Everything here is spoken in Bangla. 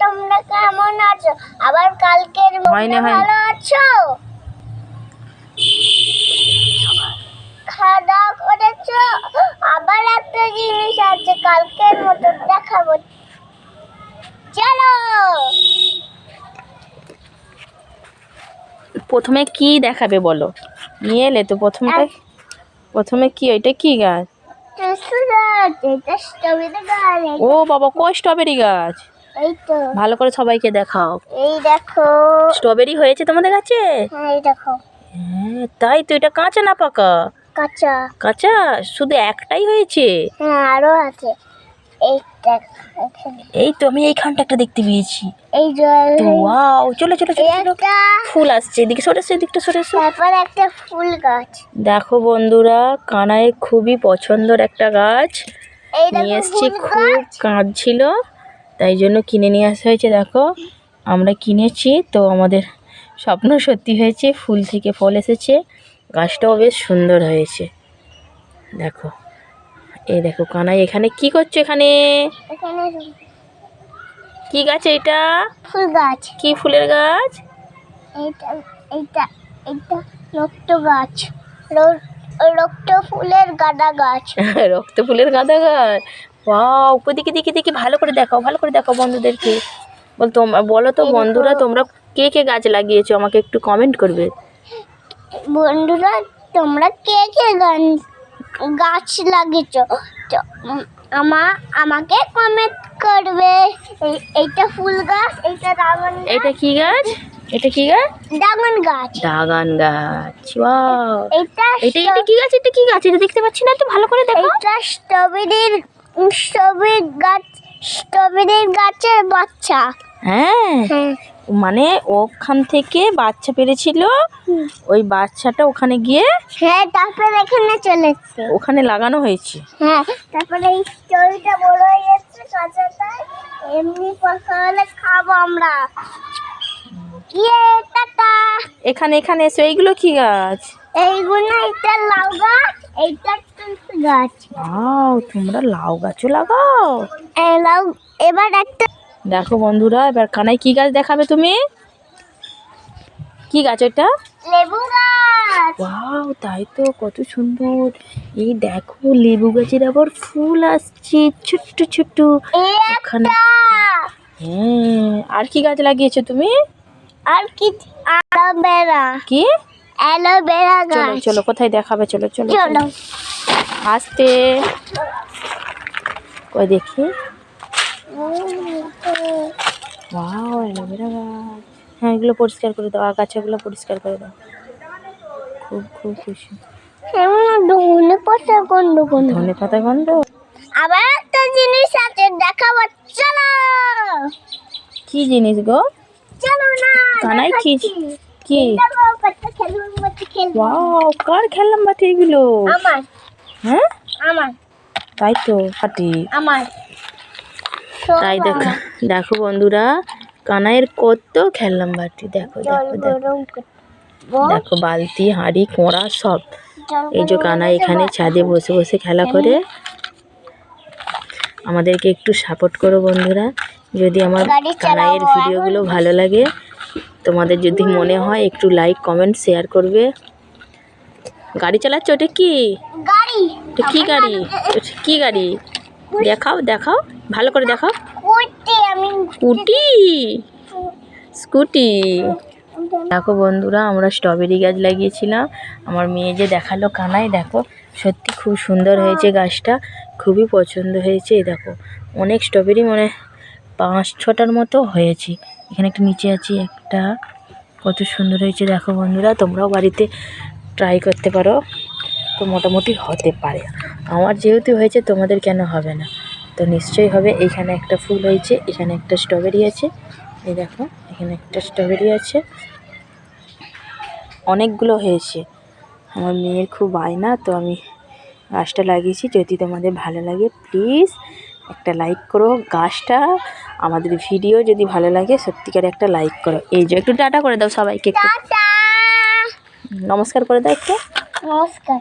তোমরা কেমন আছো? আবার কালকের হয়নি। ভালো আছো? খাওয়া দাওয়া করেছ? আবার একটা জিনিস আছে কালকের মতো দেখাবো। চলো! প্রথমে কি দেখাবে বলো? নিয়ে এলে তো প্রথমে প্রথমে কি ওইটা কি গাছ? ও বাবা কই স্ট্রবেরি গাছ? এই তো। ভালো করে সবাইকে দেখাও। এই দেখো। স্ট্রবেরি হয়েছে তোমাদের কাছে? হ্যাঁ এই দেখো। হ্যাঁ তাই তো এটা কাঁচা না পাকা? কাঁচা। কাঁচা? শুধু একটাই হয়েছে? হ্যাঁ আরও আছে। এই তো আমি এইখানটা একটা দেখতে পেয়েছি। এই ওয়াও চলো চলো চলো। ফুল আসছে। এদিকে সরে এসো, এদিকটা সরে এসো। তারপর একটা ফুল গাছ। দেখো বন্ধুরা কানায় খুবই পছন্দের একটা গাছ। নিয়ে এসছি খুব কাঁদছিল। তাই জন্য কিনে নিয়ে আসা হয়েছে দেখো। আমরা কিনেছি তো আমাদের স্বপ্ন সত্যি হয়েছে ফুল থেকে ফল এসেছে। গাছটাও বেশ সুন্দর হয়েছে। দেখো এই দেখো কানাই এখানে কি করছ এখানে? কি গাছ এটা? ফুল গাছ। কি ফুলের গাছ? এইটা রক্ত গাছ। রক্ত ফুলের গাঁদা গাছ। রক্ত ফুলের গাঁদা গাছ? ওয়াও দিকে দিকে দেখি ভালো করে দেখাও ভালো করে দেখাও বন্ধুদেরকে। বল তোমরা বলো তো বন্ধুরা তোমরা কে কে গাছ লাগিয়েছো? আমাকে একটু কমেন্ট করবে। বন্ধুরা তোমরা কে কে গাছ লাগিয়েছো? তো উম, আমা আমাকে কমেন্ট করবে। এইটা ফুল গাছ এইটা ড্রাগন এটা কি গাছ? এটা কি গাছ? ড্রাগন গাছ। দাগান গাছ ওয়াও এইটা এটা এটা কি গাছ? এটা কি গাছ? এটা দেখতে পাচ্ছি না তো ভালো করে দেখো এইটা স্ট্রবেরির স্ট্রবেরি গাছ স্ট্রবেরির গাছের বাচ্চা। হ্যাঁ হ্যাঁ। মানে ওখান থেকে বাচ্চা পেরেছিল। ওই বাচ্চাটা ওখানে গিয়ে হ্যাঁ তারপর এখানে চলে এসছে। ওখানে লাগানো হয়েছে। হ্যাঁ তারপরে এই স্ট্রবেরিটা বড় হয়ে যাচ্ছে কাঁচাটায় এমনি হলে খাব আমরা। ইয়ে টাটা। এখানে এখানে এসো এইগুলো কি গাছ? এইগুলো এটা লাউ গাছ। এইটা গাছ। তোমরা লাউ গাছও লাগাও? লাউ এবার একটা দেখো বন্ধুরা এবার কানাই কি গাছ দেখাবে তুমি? কি গাছ ওটা লেবু গাছ। ওয়াও তাই তো কত সুন্দর। এই দেখো লেবু গাছের আবার ফুল আসছে ছোট্ট ছোট্ট। ওখানে হ্যাঁ আর কি গাছ লাগিয়েছো তুমি? আর কি? অ্যালোভেরা কি? অ্যালোভেরা চলো গাছ। চলো কোথায় দেখাবে? চলো চলো চলো। আসতে। কই দেখি? ওয়াও অ্যালোভেরা গাছ। হ্যাঁ এগুলো পরিষ্কার করে দাও আগাছাগুলো পরিষ্কার করে দাও। খুব খুব খুশি। ধনে পাতা গন্ধ গন্ধ। ধনে পাতা গন্ধ? আবার একটা জিনিস আছে দেখাবো চলো। কি জিনিস গো? চলো না কানাই কি। কি। ওয়াও কার খেললাম বাটি এগুলো? আমার। হ্যাঁ? আমার। তাই তো বাটি আমার। তাই দেখো দেখো বন্ধুরা কানাইয়ের কত খেললাম বাটি দেখো দেখো দেখো। দেখো বালতি হাঁড়ি কোড়া সব। এই যে কানা এখানে ছাদে বসে বসে খেলা করে। আমাদেরকে একটু সাপোর্ট করো বন্ধুরা। যদি আমার কানাইয়ের ভিডিওগুলো ভালো লাগে তোমাদের যদি মনে হয় একটু লাইক কমেন্ট শেয়ার করবে। গাড়ি চালাচ্ছ? ওটা কি? কি গাড়ি? কি গাড়ি? দেখাও দেখাও। ভালো করে দেখাও। Scooty scooty? দেখো বন্ধুরা আমরা স্ট্রবেরি গাছ লাগিয়েছিলাম। আমার মেয়ে যে দেখাল কানায় দেখো সত্যি খুব সুন্দর হয়েছে গাছটা। খুবই পছন্দ হয়েছে এই দেখো। অনেক স্ট্রবেরি মানে পাঁচ ছটার মতো হয়েছে। এখানে একটা নিচে আছে একটা। কত সুন্দর হয়েছে, দেখো বন্ধুরা, তোমরাও বাড়িতে ট্রাই করতে পারো। তো মোটামুটি হতে পারে। আমার যেহেতু হয়েছে, তোমাদের কেন হবে না? তো নিশ্চয়ই হবে। এইখানে একটা ফুল হয়েছে, এখানে একটা স্ট্রবেরি আছে। এই দেখো, এখানে একটা স্ট্রবেরি আছে। অনেকগুলো হয়েছে। আমার মেয়ের খুব বায়না তো আমি গাছটা লাগিয়েছি। যদি তোমাদের ভালো লাগে প্লিজ একটা লাইক করো। গাছটা আমাদের ভিডিও যদি ভালো লাগে সত্যিকার একটা লাইক করো। এই যে একটু টাটা করে দাও সবাইকে একটু। নমস্কার করে দাও একটু। নমস্কার।